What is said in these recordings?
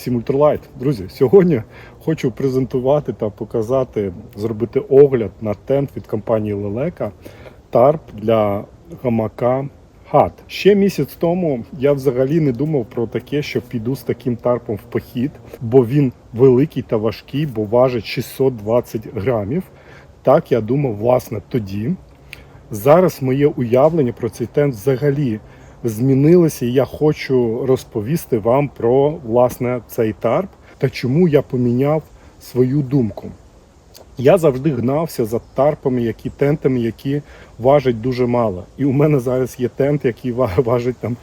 Всім ультралайт. Друзі, сьогодні хочу презентувати та показати, зробити огляд на тент від компанії Лелека Тарп для гамака Хат. Ще місяць тому я взагалі не думав про таке, що піду з таким тарпом в похід, бо він великий та важкий, бо важить 620 грамів. Так я думав, власне, тоді. Зараз моє уявлення про цей тент взагалі змінилося, і я хочу розповісти вам про власне цей тарп та чому я поміняв свою думку. Я завжди гнався за тарпами, які тентами, які важать дуже мало. І у мене зараз є тент, який важить там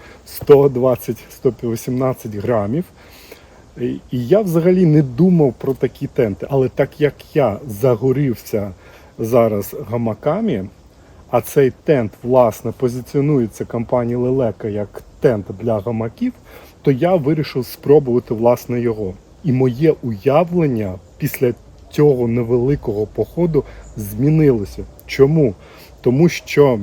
120-118 грамів. І я взагалі не думав про такі тенти. Але так як я загорівся зараз гамаками, а цей тент, власне, позиціонується компанією Лелека як тент для гамаків, то я вирішив спробувати власне його. І моє уявлення після цього невеликого походу змінилося. Чому? Тому що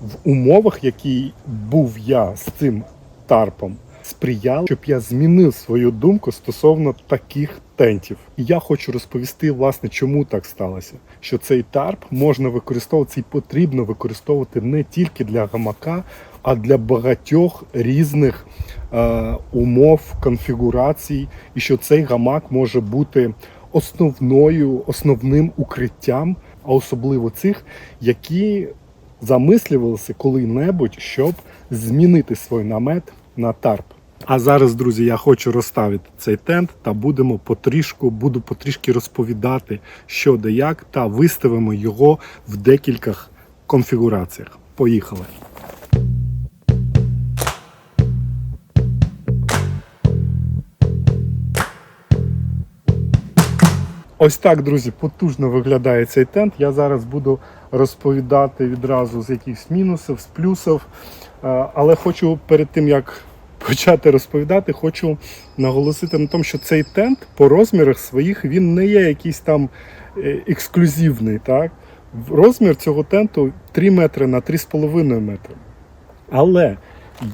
в умовах, які був я з цим тарпом, сприяли, щоб я змінив свою думку стосовно таких тентів. І я хочу розповісти, власне, чому так сталося. Що цей тарп можна використовувати і потрібно використовувати не тільки для гамака, а для багатьох різних е, умов, конфігурацій, і що цей гамак може бути основною, основним укриттям, а особливо цих, які замислювалися коли-небудь, щоб змінити свій намет на тарп. А зараз, друзі, я хочу розставити цей тент та будемо потрішку, буду потрішки розповідати, що де як, та виставимо його в декількох конфігураціях. Поїхали! Ось так, друзі, потужно виглядає цей тент. Я зараз буду розповідати відразу з якихось мінусів, з плюсів. Е, Але хочу перед тим як почати розповідати, хочу наголосити на тому, що цей тент по розмірах своїх він не є якийсь там е, ексклюзивний. Так? Розмір цього тенту 3 метри на 3,5 метри. Але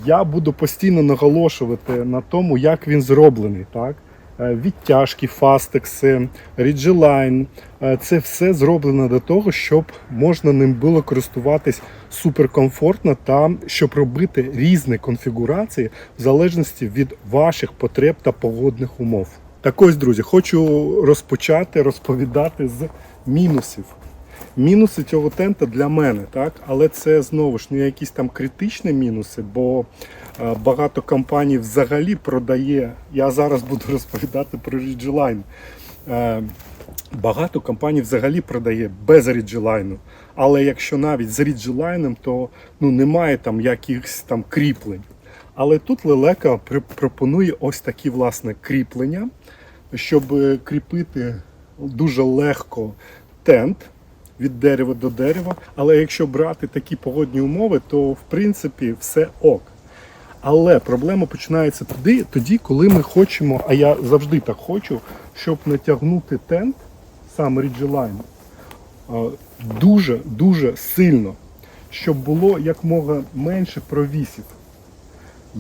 я буду постійно наголошувати на тому, як він зроблений. Так? Е, Відтяжки, фастекси, ріджелайн. Е, Це все зроблено для того, щоб можна ним було користуватись суперкомфортно та щоб робити різні конфігурації в залежності від ваших потреб та погодних умов. Так ось, друзі, хочу розпочати розповідати з мінусів. Мінуси цього тента для мене, так? але це знову ж не якісь там критичні мінуси, бо е, багато компаній взагалі продає. Я зараз буду розповідати про Ridgeline. Е, Багато компаній взагалі продає без Ridgeline. Але якщо навіть з Ridgeline, то ну, немає там якихось там кріплень. Але тут Лелека пропонує ось такі власне кріплення, щоб е, кріпити дуже легко тент від дерева до дерева. Але якщо брати такі погодні умови, то в принципі все ок. Але проблема починається тоді, тоді, коли ми хочемо, а я завжди так хочу, щоб натягнути тент, сам Ridgeline, дуже дуже сильно, щоб було якмога менше провісів.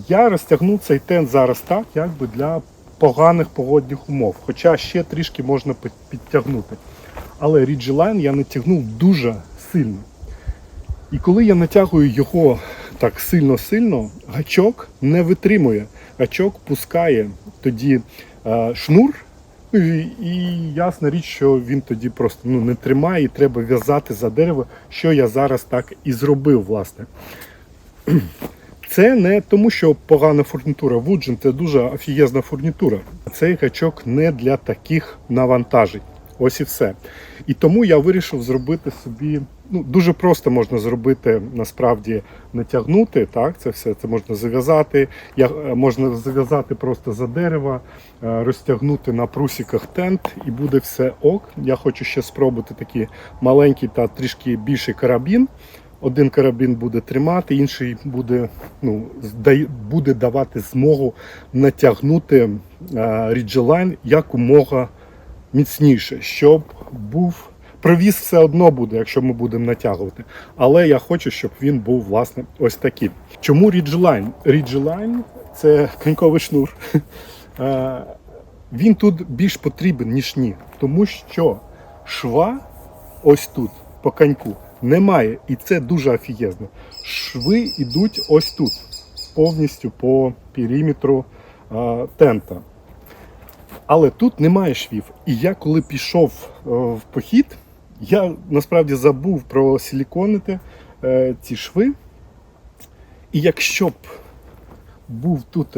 Я розтягну цей тент зараз так, якби для поганих погодних умов. Хоча ще трішки можна підтягнути. Але Ridgeline я натягнув дуже сильно. І коли я натягую його так сильно-сильно, гачок не витримує. Гачок пускає тоді е, шнур, і, і ясна річ, що він тоді просто ну, не тримає і треба в'язати за дерево, що я зараз так і зробив, власне. Це не тому, що погана фурнітура. Вуджин це дуже офігезна фурнітура. Цей гачок не для таких навантажень. Ось і все. І тому я вирішив зробити собі. Ну, дуже просто можна зробити, насправді натягнути. Так, це все це можна зав'язати. Я, е, можна зав'язати просто за дерева, е, розтягнути на прусіках тент і буде все ок. Я хочу ще спробувати такий маленький та трішки більший карабін. Один карабін буде тримати, інший буде, ну, буде давати змогу натягнути ріджелайн якомога міцніше, щоб був. Провіз все одно буде, якщо ми будемо натягувати. Але я хочу, щоб він був власне ось такий. Чому Ridgeline? Ridgeline – це коньковий шнур. Е, він тут більш потрібен, ніж ні. Тому що шва ось тут, по коньку, немає. І це дуже офігезно. Шви йдуть ось тут, повністю по периметру а, тента. Але тут немає швів. І я коли пішов е, в похід, я насправді забув про силіконити е, ці шви. І якщо б був тут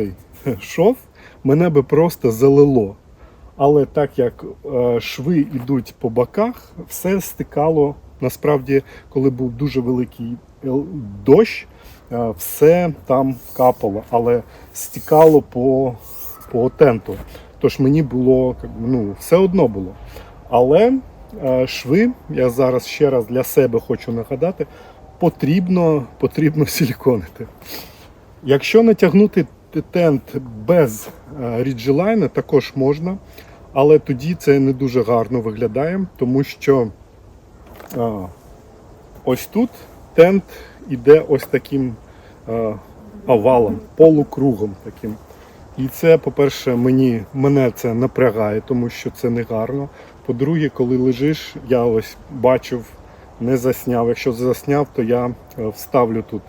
шов, мене би просто залило. Але так як е, шви йдуть по боках, все стикало. Насправді, коли був дуже великий дощ, все там капало, але стікало по, по тенту. Тож мені було ну, все одно було. Але е, шви, я зараз ще раз для себе хочу нагадати, потрібно, потрібно силіконити. Якщо натягнути тент без е, ріджелайна, також можна, але тоді це не дуже гарно виглядає, тому що а, ось тут тент іде ось таким е, овалом, полукругом таким. І це, по-перше, мені, мене це напрягає, тому що це не гарно. По-друге, коли лежиш, я ось бачив, не засняв. Якщо засняв, то я е, вставлю тут.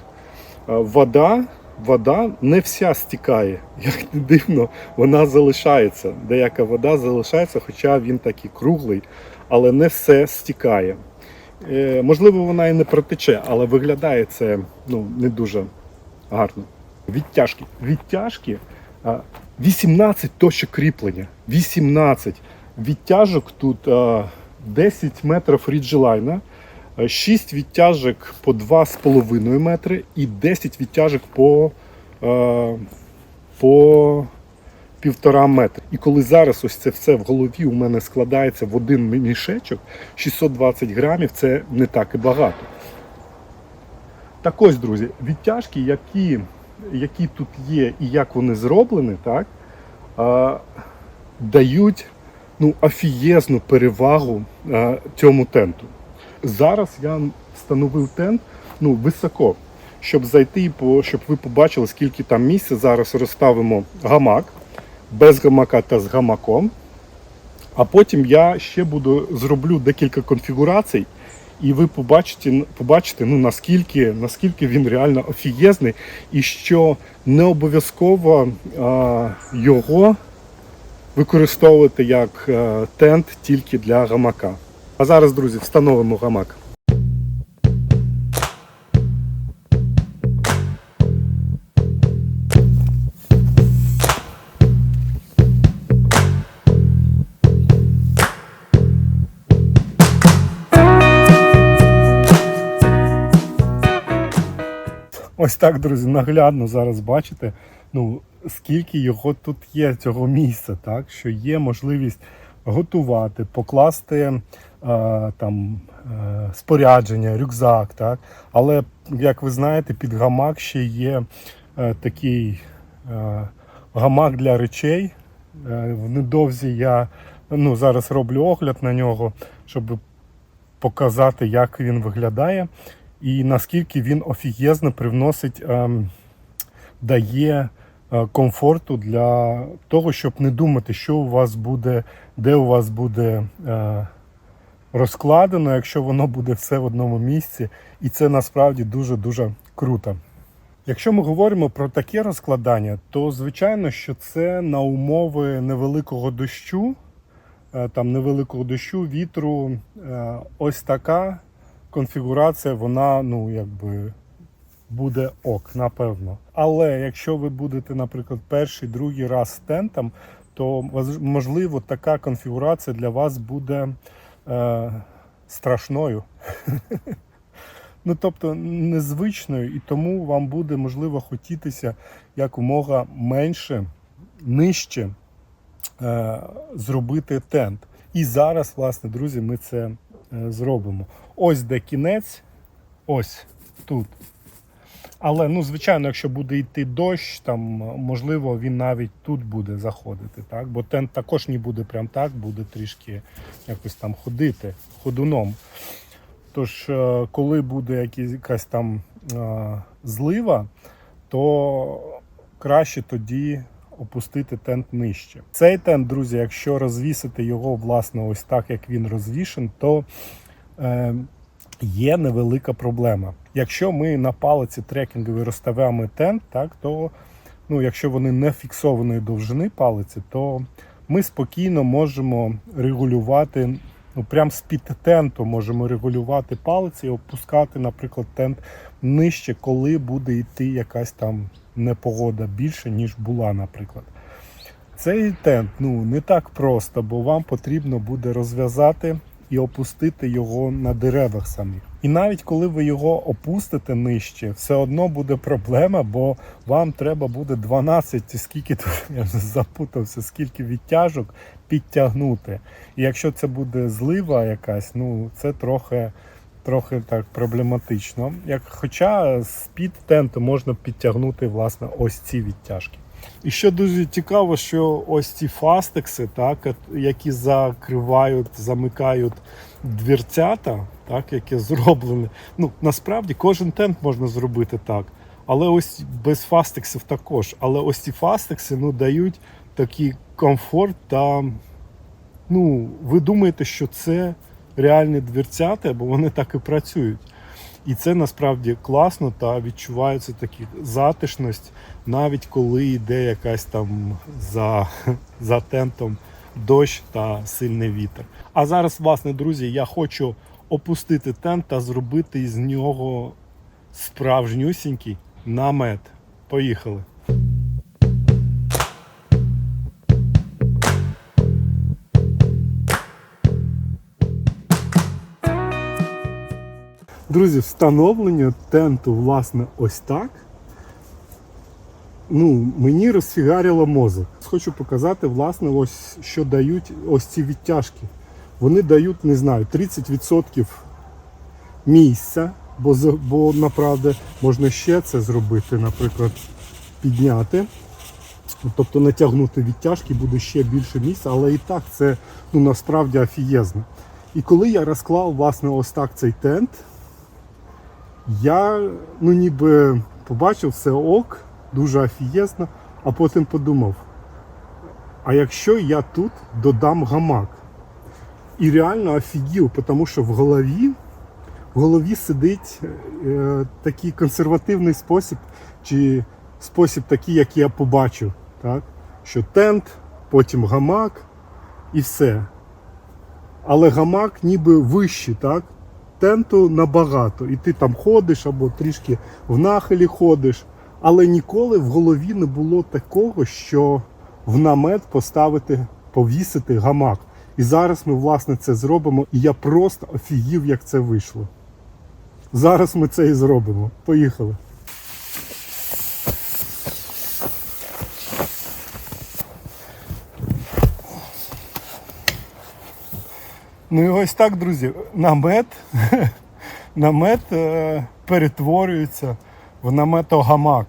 Е, Вода, вода не вся стікає. Як не дивно, вона залишається. Деяка вода залишається, хоча він такий круглий, але не все стікає. Е, Можливо, вона і не протече, але виглядає це ну, не дуже гарно. Відтяжки. Відтяжки 18 точок кріплення. 18. Відтяжок тут 10 метрів ріджелайна, 6 відтяжок по 2,5 метри і 10 відтяжок по, по півтора метра. І коли зараз ось це все в голові у мене складається в один мішечок, 620 грамів це не так і багато. Так ось, друзі, відтяжки, які, які тут є і як вони зроблені, так, а, дають ну, офієзну перевагу а, цьому тенту. Зараз я встановив тент ну, високо, щоб зайти, по, щоб ви побачили, скільки там місця. Зараз розставимо гамак, без гамака та з гамаком. А потім я ще буду зроблю декілька конфігурацій, і ви побачите, побачите ну, наскільки, наскільки він реально офієзний, і що не обов'язково його використовувати як а, тент тільки для гамака. А зараз, друзі, встановимо гамак. Ось так, друзі, наглядно зараз бачите, ну, скільки його тут є, цього місця, так? що є можливість готувати, покласти е, там, е, спорядження, рюкзак. Так? Але, як ви знаєте, під гамак ще є е, такий е, гамак для речей. Е, недовзі я ну, зараз роблю огляд на нього, щоб показати, як він виглядає і наскільки він офігезно привносить, ем, дає е, комфорту для того, щоб не думати, що у вас буде, де у вас буде е, розкладено, якщо воно буде все в одному місці. І це насправді дуже-дуже круто. Якщо ми говоримо про таке розкладання, то звичайно, що це на умови невеликого дощу, е, там невеликого дощу, вітру, е, ось така конфігурація, вона ну якби буде ок, напевно. Але якщо ви будете, наприклад, перший, другий раз з тентом, то можливо така конфігурація для вас буде е, страшною. Ну, тобто незвичною, і тому вам буде можливо хотітися якомога менше, нижче е, зробити тент. І зараз, власне, друзі, ми це зробимо. Ось де кінець, ось тут. Але, ну, звичайно, якщо буде йти дощ, там можливо він навіть тут буде заходити, так? Бо тент також не буде прям так, буде трішки якось там ходити ходуном. Тож, е, коли буде якась, якась там е, злива, то краще тоді опустити тент нижче. Цей тент, друзі, якщо розвісити його власне ось так, як він розвішен, то е, є невелика проблема. Якщо ми на палиці трекінгові розставляємо тент, так, то ну, якщо вони не фіксованої довжини палиці, то ми спокійно можемо регулювати. Ну, прям з-під тенту можемо регулювати палиці і опускати, наприклад, тент нижче, коли буде йти якась там непогода більше, ніж була, наприклад. Цей тент ну, не так просто, бо вам потрібно буде розв'язати і опустити його на деревах самих. І навіть коли ви його опустите нижче, все одно буде проблема, бо вам треба буде 12, скільки тут я вже запутався, скільки відтяжок підтягнути. І якщо це буде злива якась, ну це трохи. Трохи так проблематично. Як, хоча з під тенту можна підтягнути власне ось ці відтяжки. І що дуже цікаво, що ось ці фастекси, так, які закривають, замикають дверцята, так, які зроблені. Ну, насправді кожен тент можна зробити так. Але ось без фастексів також. Але ось ці фастекси ну, дають такий комфорт та ну, ви думаєте, що це реальні дверцята, бо вони так і працюють. І це насправді класно та відчувається такі затишність, навіть коли йде якась там за, за тентом дощ та сильний вітер. А зараз, власне, друзі, я хочу опустити тент та зробити із нього справжнюсінький намет. Поїхали. Друзі, встановлення тенту, власне, ось так. Ну, мені розфігарило мозок. Хочу показати, власне, ось що дають ось ці відтяжки. Вони дають, не знаю, 30% місця, бо, бо направді можна ще це зробити, наприклад, підняти. Тобто натягнути відтяжки буде ще більше місця, але і так це ну, насправді офієзно. І коли я розклав власне ось так цей тент, я ну ніби побачив все ок, дуже офієзно, а потім подумав: а якщо я тут додам гамак? І реально офігів, тому що в голові, в голові сидить е, такий консервативний спосіб, чи спосіб такий, як я побачив. Так? Що тент, потім гамак і все. Але гамак ніби вищий, так? Тенту набагато. І ти там ходиш або трішки в нахилі ходиш. Але ніколи в голові не було такого, що в намет поставити, повісити гамак. І зараз ми, власне, це зробимо. І я просто офігів, як це вийшло. Зараз ми це і зробимо. Поїхали. Ну і ось так, друзі, намет, намет е, перетворюється в наметогамак.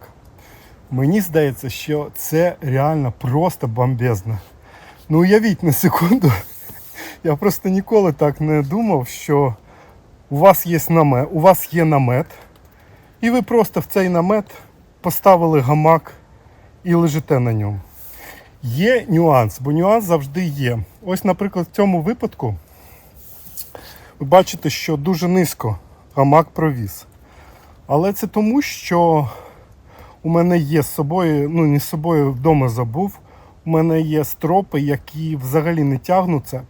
Мені здається, що це реально просто бомбезно. Ну уявіть на секунду, я просто ніколи так не думав, що у вас є намет, у вас є намет, і ви просто в цей намет поставили гамак і лежите на ньому. Є нюанс, бо нюанс завжди є. Ось, наприклад, в цьому випадку ви бачите, що дуже низько гамак провіз. Але це тому, що у мене є з собою, ну не з собою вдома забув. У мене є стропи, які взагалі не тягнуться,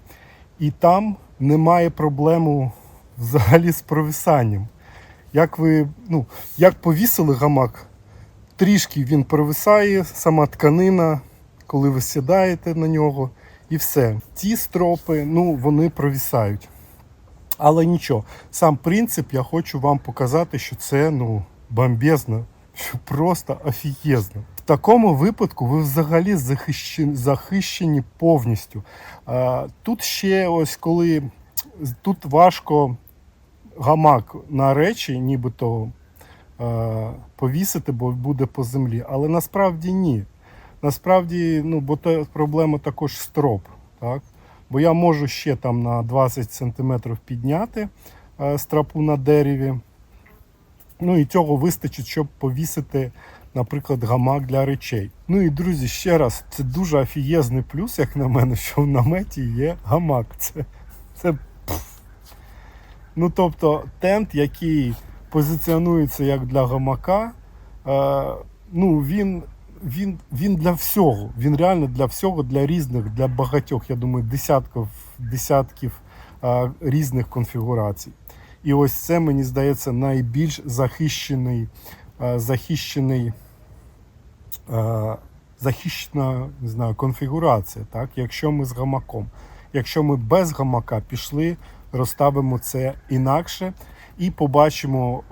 і там немає проблеми взагалі з провисанням. Як ви, ну, як повісили гамак, трішки він провисає, сама тканина, коли ви сідаєте на нього, і все. Ті стропи, ну, вони провісають. Але нічого, сам принцип я хочу вам показати, що це ну, бомбезно, просто офігезно. В такому випадку ви взагалі захищені, захищені повністю. Тут ще ось коли тут важко гамак на речі, нібито повісити, бо буде по землі. Але насправді ні. Насправді, ну, бо це проблема також строп. Так? Бо я можу ще там на 20 см підняти е, стропу на дереві. Ну і цього вистачить, щоб повісити наприклад, гамак для речей. Ну і друзі, ще раз, це дуже офігезний плюс, як на мене, що в наметі є гамак. Це, це. Ну тобто тент, який позиціонується як для гамака, е, ну він, він, він для всього. Він реально для всього, для різних, для багатьох, я думаю, десятків, десятків е, різних конфігурацій. І ось це, мені здається, найбільш захищений, е, захищений, е, захищена не знаю, конфігурація. Так? Якщо ми з гамаком. Якщо ми без гамака пішли, розставимо це інакше і побачимо,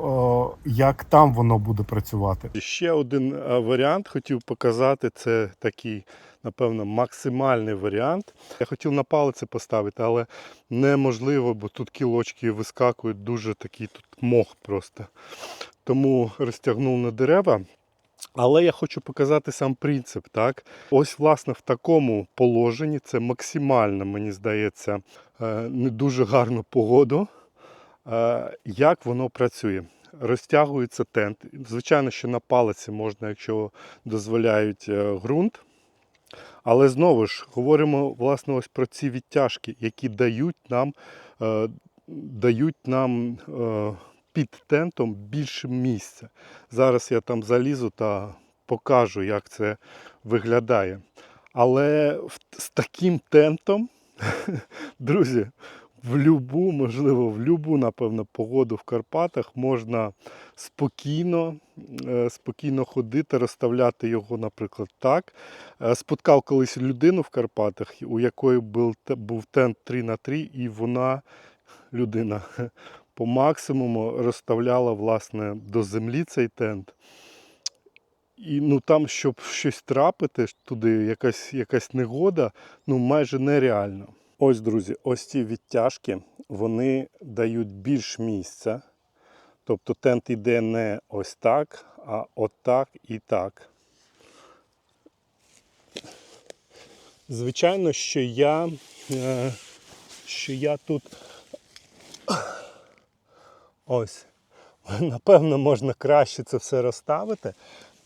як там воно буде працювати. Ще один е, варіант хотів показати. Це такий, напевно, максимальний варіант. Я хотів на палиці поставити, але неможливо, бо тут кілочки вискакують, дуже такий тут мох просто. Тому розтягнув на дерева. Але я хочу показати сам принцип. Так? Ось, власне, в такому положенні це максимально, мені здається, е, не дуже гарну погоду. Е, Як воно працює? Розтягується тент. Звичайно, що на палиці можна, якщо дозволяють е, ґрунт. Але знову ж говоримо власне ось про ці відтяжки, які дають нам, е, дають нам під тентом більше місця. Зараз я там залізу та покажу, як це виглядає. Але з таким тентом, друзі, в любу, можливо, в любу, напевно, погоду в Карпатах можна спокійно, е, спокійно ходити, розставляти його, наприклад, так. Е, Споткав колись людину в Карпатах, у якої був, був тент 3 на 3 і вона, людина, по максимуму розставляла власне до землі цей тент. І ну там, щоб щось трапити туди, якась, якась негода, ну майже нереально. Ось, друзі, ось ці відтяжки, вони дають більш місця. Тобто тент йде не ось так, а отак і так. Звичайно, що я, е, що я тут ось, напевно, можна краще це все розставити,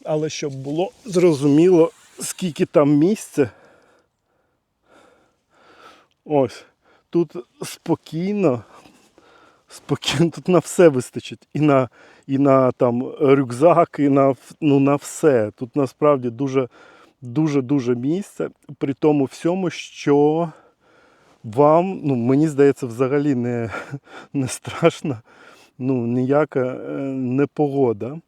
але щоб було зрозуміло, скільки там місця. Ось, тут спокійно, спокійно, тут на все вистачить. І на, і на там, рюкзак, і на, ну, на все. Тут насправді дуже дуже дуже місце, при тому всьому, що вам, ну, мені здається, взагалі не, не страшна ну, ніяка е, непогода.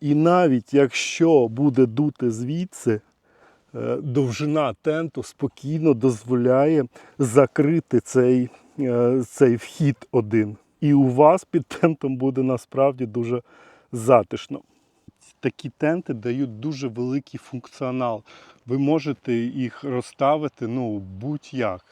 І навіть якщо буде дути звідси, довжина тенту спокійно дозволяє закрити цей, е, цей вхід один. І у вас під тентом буде насправді дуже затишно. Такі тенти дають дуже великий функціонал. Ви можете їх розставити ну, будь-як,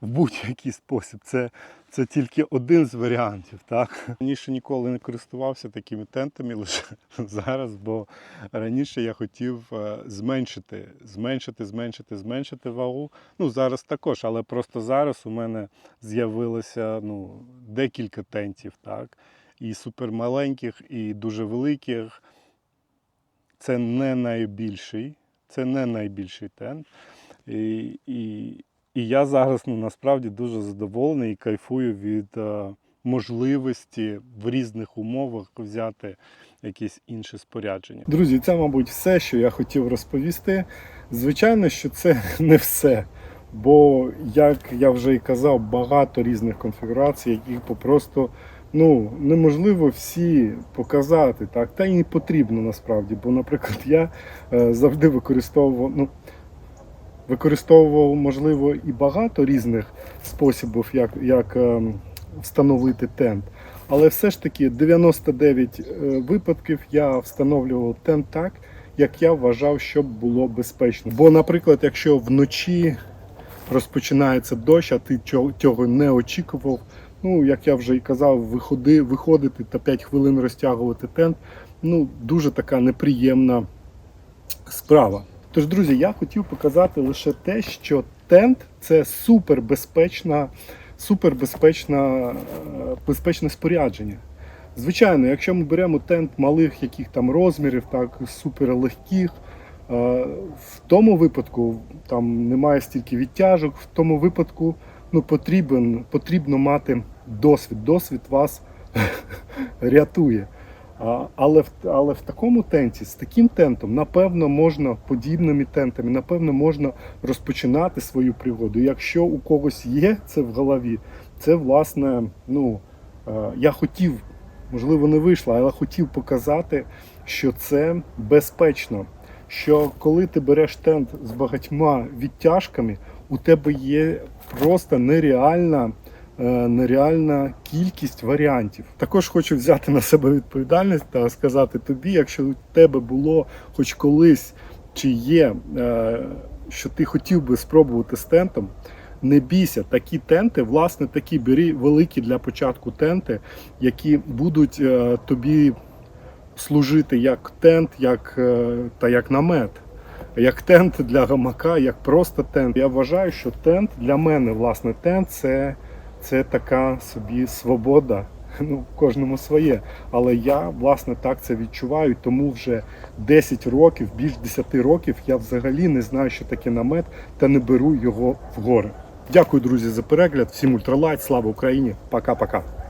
в будь-який спосіб. Це, це тільки один з варіантів. Так? Раніше ніколи не користувався такими тентами лише зараз, бо раніше я хотів е, зменшити, зменшити, зменшити, зменшити вагу. Ну, зараз також, але просто зараз у мене з'явилося ну, декілька тентів. Так? І супермаленьких, і дуже великих. Це не найбільший, це не найбільший тент. І, і, і я зараз ну, насправді дуже задоволений і кайфую від е, можливості в різних умовах взяти якесь інше спорядження. Друзі, це, мабуть, все, що я хотів розповісти. Звичайно, що це не все. Бо, як я вже і казав, багато різних конфігурацій, яких попросту ну, неможливо всі показати, так, та й не потрібно насправді. Бо, наприклад, я е, завжди використовував, ну, використовував, можливо, і багато різних способів, як, як ем, встановити тент. Але все ж таки 99 е, випадків я встановлював тент так, як я вважав, щоб було безпечно. Бо, наприклад, якщо вночі розпочинається дощ, а ти цього- не очікував. Ну, як я вже і казав, виходи, виходити та 5 хвилин розтягувати тент. Ну, дуже така неприємна справа. Тож, друзі, я хотів показати лише те, що тент це супербезпечна, супербезпечна, е, безпечне спорядження. Звичайно, якщо ми беремо тент малих яких там розмірів, так супер легких, е, в тому випадку там немає стільки відтяжок, в тому випадку ну, потрібен, потрібно мати досвід. Досвід вас рятує. Але в, але в такому тенті, з таким тентом, напевно, можна подібними тентами, напевно, можна розпочинати свою пригоду. Якщо у когось є це в голові, це власне, ну е, я хотів, можливо, не вийшло, але хотів показати, що це безпечно. Що коли ти береш тент з багатьма відтяжками, у тебе є просто нереальна нереальна кількість варіантів. Також хочу взяти на себе відповідальність та сказати тобі, якщо у тебе було хоч колись чи є, е, що ти хотів би спробувати з тентом. Не бійся, такі тенти, власне, такі бери великі для початку тенти, які будуть е, тобі служити як тент, як, е, та як намет. Як тент для гамака, як просто тент. Я вважаю, що тент для мене, власне, тент це, це така собі свобода. Ну, кожному своє. Але я, власне, так це відчуваю, тому вже 10 років, більш 10 років я взагалі не знаю, що таке намет, та не беру його в гори. Дякую, друзі, за перегляд. Всім ультралайт, слава Україні! Пока-пока.